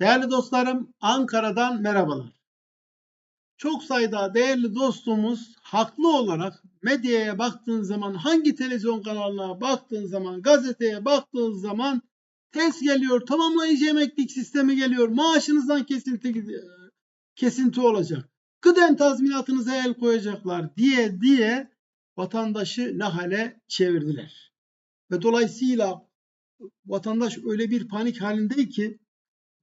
Değerli dostlarım, Ankara'dan merhabalar. Çok sayıda değerli dostumuz haklı olarak medyaya baktığın zaman, hangi televizyon kanalına baktığın zaman, gazeteye baktığın zaman test geliyor, tamamlayıcı emeklilik sistemi geliyor, maaşınızdan kesinti, kesinti olacak, kıdem tazminatınıza el koyacaklar diye diye vatandaşı ne hale çevirdiler. Ve dolayısıyla vatandaş öyle bir panik halinde ki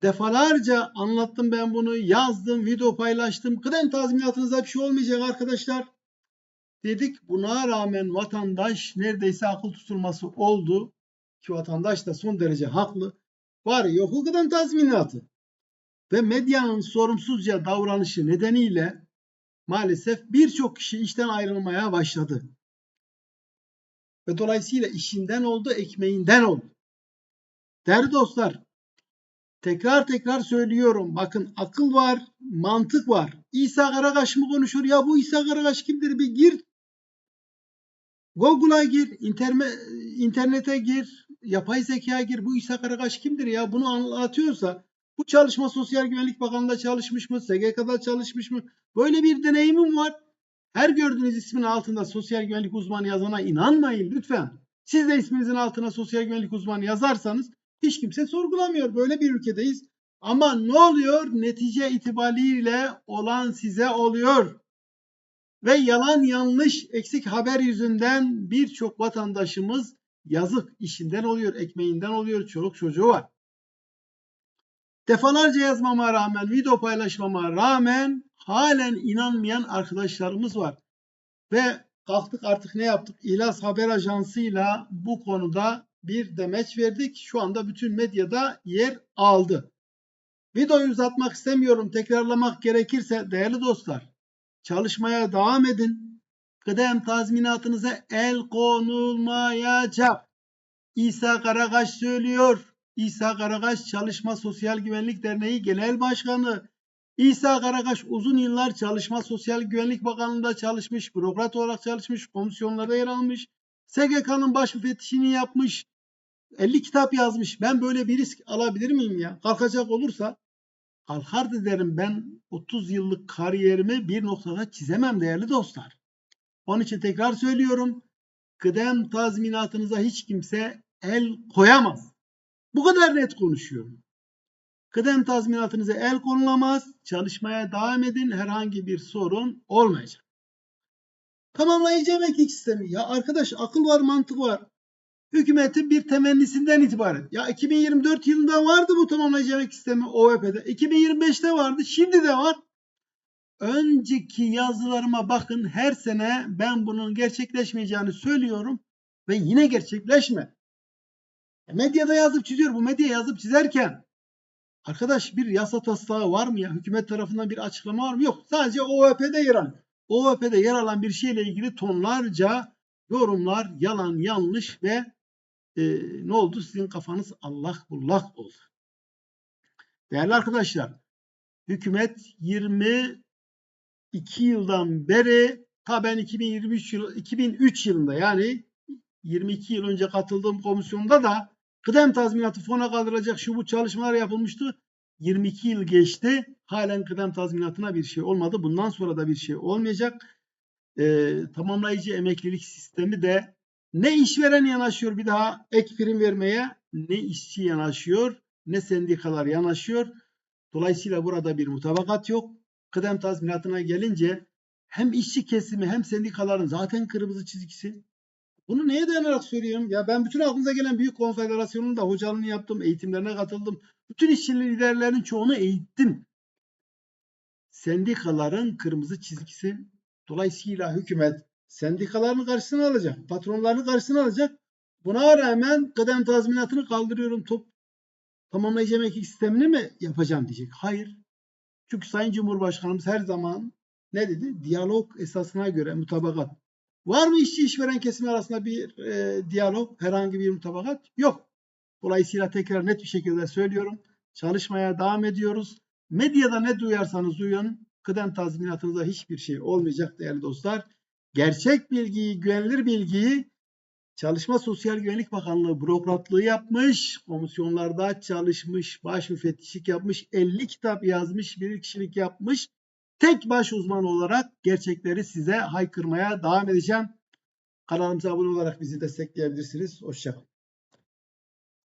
Defalarca anlattım ben bunu, yazdım, video paylaştım. Kıdem tazminatınıza bir şey olmayacak arkadaşlar. Dedik buna rağmen vatandaş neredeyse akıl tutulması oldu. Ki vatandaş da son derece haklı. Var yok kıdem tazminatı. Ve medyanın sorumsuzca davranışı nedeniyle maalesef birçok kişi işten ayrılmaya başladı. Ve dolayısıyla işinden oldu, ekmeğinden oldu. Değerli dostlar, Tekrar tekrar söylüyorum. Bakın akıl var, mantık var. İsa Karakaş mı konuşur? Ya bu İsa Karakaş kimdir? Bir gir. Google'a gir, interne, internete gir, yapay zekaya gir. Bu İsa Karakaş kimdir ya? Bunu anlatıyorsa bu çalışma Sosyal Güvenlik Bakanlığı'nda çalışmış mı? SGK'da çalışmış mı? Böyle bir deneyimim var. Her gördüğünüz ismin altında sosyal güvenlik uzmanı yazana inanmayın lütfen. Siz de isminizin altına sosyal güvenlik uzmanı yazarsanız hiç kimse sorgulamıyor. Böyle bir ülkedeyiz. Ama ne oluyor? Netice itibariyle olan size oluyor. Ve yalan yanlış eksik haber yüzünden birçok vatandaşımız yazık işinden oluyor, ekmeğinden oluyor, çoluk çocuğu var. Defalarca yazmama rağmen, video paylaşmama rağmen halen inanmayan arkadaşlarımız var. Ve kalktık artık ne yaptık? İlas Haber Ajansı'yla bu konuda bir demeç verdik. Şu anda bütün medyada yer aldı. Videoyu uzatmak istemiyorum. Tekrarlamak gerekirse değerli dostlar çalışmaya devam edin. Kıdem tazminatınıza el konulmayacak. İsa Karakaş söylüyor. İsa Karakaş Çalışma Sosyal Güvenlik Derneği Genel Başkanı. İsa Karakaş uzun yıllar Çalışma Sosyal Güvenlik Bakanlığı'nda çalışmış, bürokrat olarak çalışmış, komisyonlarda yer almış. SGK'nın baş müfettişini yapmış. 50 kitap yazmış. Ben böyle bir risk alabilir miyim ya? Kalkacak olursa kalkardı derim ben 30 yıllık kariyerimi bir noktada çizemem değerli dostlar. Onun için tekrar söylüyorum. Kıdem tazminatınıza hiç kimse el koyamaz. Bu kadar net konuşuyorum. Kıdem tazminatınıza el konulamaz. Çalışmaya devam edin. Herhangi bir sorun olmayacak. Tamamlayıcı emeklilik sistemi. Ya arkadaş akıl var mantık var hükümetin bir temennisinden itibaren. Ya 2024 yılında vardı bu tamamlayıcı emek sistemi OVP'de. 2025'te vardı. Şimdi de var. Önceki yazılarıma bakın her sene ben bunun gerçekleşmeyeceğini söylüyorum ve yine gerçekleşme. E, medyada yazıp çiziyor. Bu medya yazıp çizerken arkadaş bir yasa taslağı var mı ya? Hükümet tarafından bir açıklama var mı? Yok. Sadece OVP'de yer alan. OVP'de yer alan bir şeyle ilgili tonlarca yorumlar yalan, yanlış ve e, ne oldu? Sizin kafanız Allah bullak oldu. Değerli arkadaşlar, hükümet 22 yıldan beri ta ben 2023 yıl 2003 yılında yani 22 yıl önce katıldığım komisyonda da kıdem tazminatı fona kaldıracak şu bu çalışmalar yapılmıştı. 22 yıl geçti. Halen kıdem tazminatına bir şey olmadı. Bundan sonra da bir şey olmayacak. Ee, tamamlayıcı emeklilik sistemi de ne işveren yanaşıyor bir daha ek prim vermeye ne işçi yanaşıyor ne sendikalar yanaşıyor. Dolayısıyla burada bir mutabakat yok. Kıdem tazminatına gelince hem işçi kesimi hem sendikaların zaten kırmızı çizgisi. Bunu neye dayanarak söylüyorum? Ya ben bütün aklınıza gelen büyük konfederasyonun da hocalığını yaptım, eğitimlerine katıldım. Bütün işçi liderlerin çoğunu eğittim. Sendikaların kırmızı çizgisi. Dolayısıyla hükümet sendikalarını karşısına alacak, patronlarını karşısına alacak. Buna rağmen kıdem tazminatını kaldırıyorum top tamamlayıcı emeklilik sistemini mi yapacağım diyecek. Hayır. Çünkü Sayın Cumhurbaşkanımız her zaman ne dedi? Diyalog esasına göre mutabakat. Var mı işçi işveren kesimi arasında bir e, diyalog, herhangi bir mutabakat? Yok. Dolayısıyla tekrar net bir şekilde söylüyorum. Çalışmaya devam ediyoruz. Medyada ne duyarsanız duyun. Kıdem tazminatınıza hiçbir şey olmayacak değerli dostlar gerçek bilgiyi, güvenilir bilgiyi Çalışma Sosyal Güvenlik Bakanlığı bürokratlığı yapmış, komisyonlarda çalışmış, baş müfettişlik yapmış, 50 kitap yazmış, bir kişilik yapmış. Tek baş uzman olarak gerçekleri size haykırmaya devam edeceğim. Kanalımıza abone olarak bizi destekleyebilirsiniz. Hoşçakalın.